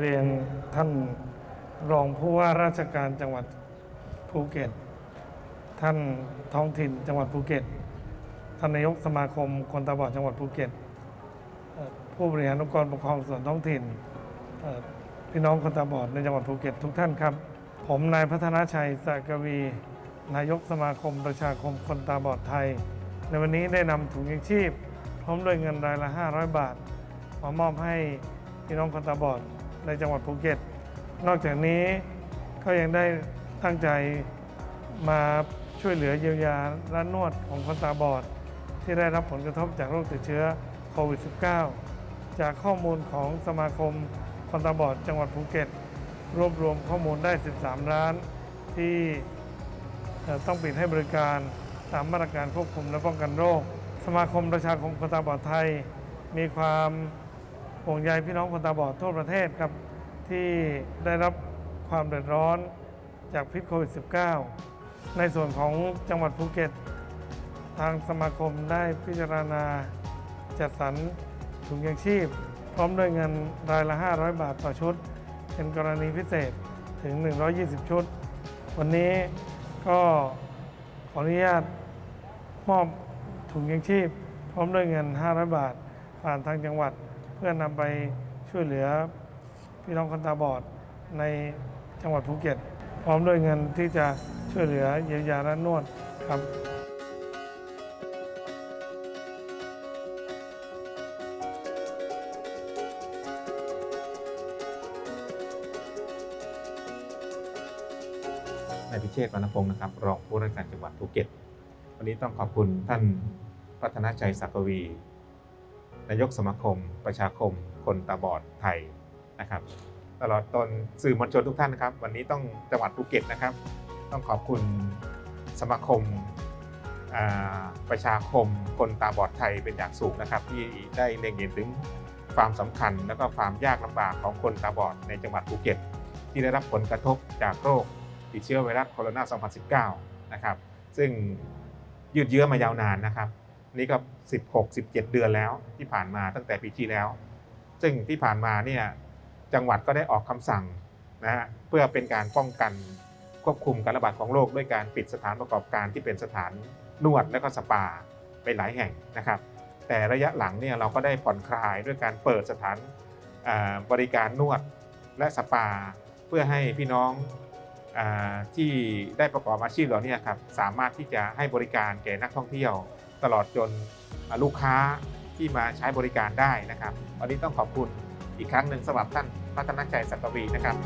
เรียนท่านรองผู้ว่าราชการจังหวัดภูเก็ต ท่านท้องถิ่นจังหวัดภูเก็ต ท่านนายกสมาคมคนตาบอดจังหวัดภูเก็ต ผู้บริหารองค์กรปกครองส่วนท้องถิ่น พี่น้องคนตาบอดในจังหวัดภูเก็ตทุกท่านครับ ผมนายพัฒนาชัยสากวี นายกสมาคมประชาคมคนตาบอดไทย ในวันนี้ได้นำถุงยังชีพ พร้อมด้วยเงินรายละ 500 บาทมามอบให้พี่น้องคนตาบอด ในจังหวัดภูเก็ต นอกจากนี้ก็ยังได้ตั้งใจมาช่วยเหลือเยียวยาและนวดของคนตาบอด ที่ได้รับผลกระทบจากโรคติดเชื้อโควิด -19 จากข้อมูลของสมาคมคนตาบอดจังหวัดภูเก็ต รวบรวมข้อมูลได้ 13 ร้าน ที่ต้องปิดให้บริการตามมาตรการควบคุมและป้องกันโรค สมาคมประชาคมคนตาบอดไทย มีความ ห่วงใยพี่น้องคนตาบอดทั่วประเทศครับ ที่ได้รับความเดือดร้อนจากพิษโควิด -19 ในส่วนของจังหวัดภูเก็ต ทางสมาคมได้พิจารณาจัดสรรถุงยางชีพ พร้อมด้วยเงินรายละ 500 บาทต่อชุด เป็นกรณีพิเศษถึง 120 ชุด วันนี้ก็ขออนุญาตมอบถุงยางชีพ พร้อมด้วยเงิน 500 บาท ผ่านทางจังหวัด พื่อนำไปช่วยเหลือพี่น้องคนตาบอดในจังหวัดภูเก็ต พร้อมด้วยเงินที่จะช่วยเหลือเยียวยาและนวดครับนายพิเชษวรรณพงศ์นะครับ รองผู้ราชการจังหวัดภูเก็ต วันนี้ต้องขอบคุณท่านพัฒนาชัยศักวี นายกสมาคม ประชาคม คนตาบอดไทยนะครับ ตลอดตนสื่อมวลชนทุกท่านนะครับ วันนี้ต้องจังหวัดภูเก็ตนะครับ ต้องขอบคุณสมาคมประชาคม คนตาบอดไทยเป็นอย่างสูงนะครับ ที่ได้เล็งเห็นถึงความสำคัญ และก็ความยากลำบากของคนตาบอดในจังหวัดภูเก็ต ที่ได้รับผลกระทบจากโรคติดเชื้อไวรัสโคโรนา 2019 นะครับ ซึ่งยืดเยื้อมายาวนานนะครับ นี่ก็ 16 17 เดือนแล้วที่ผ่านมาตั้งแต่ปีที่แล้ว ซึ่งที่ผ่านมาเนี่ยจังหวัดก็ได้ออกคำสั่งนะฮะเพื่อเป็นการป้องกันควบคุมการระบาดของโรคด้วยการปิดสถานประกอบการที่เป็นสถานนวดและก็สปาไปหลายแห่งนะครับ แต่ระยะหลังเนี่ยเราก็ได้ผ่อนคลายด้วยการเปิดสถานบริการนวดและสปา เพื่อให้พี่น้องอที่ได้ประกอบอาชีพเหล่านี้ครับสามารถที่จะให้บริการแก่นักท่องเที่ยว ตลอดจนลูกค้าที่มาใช้บริการได้นะครับ วันนี้ต้องขอบคุณอีกครั้งหนึ่งสำหรับท่านพัฒนาชัยสัตวีนะครับ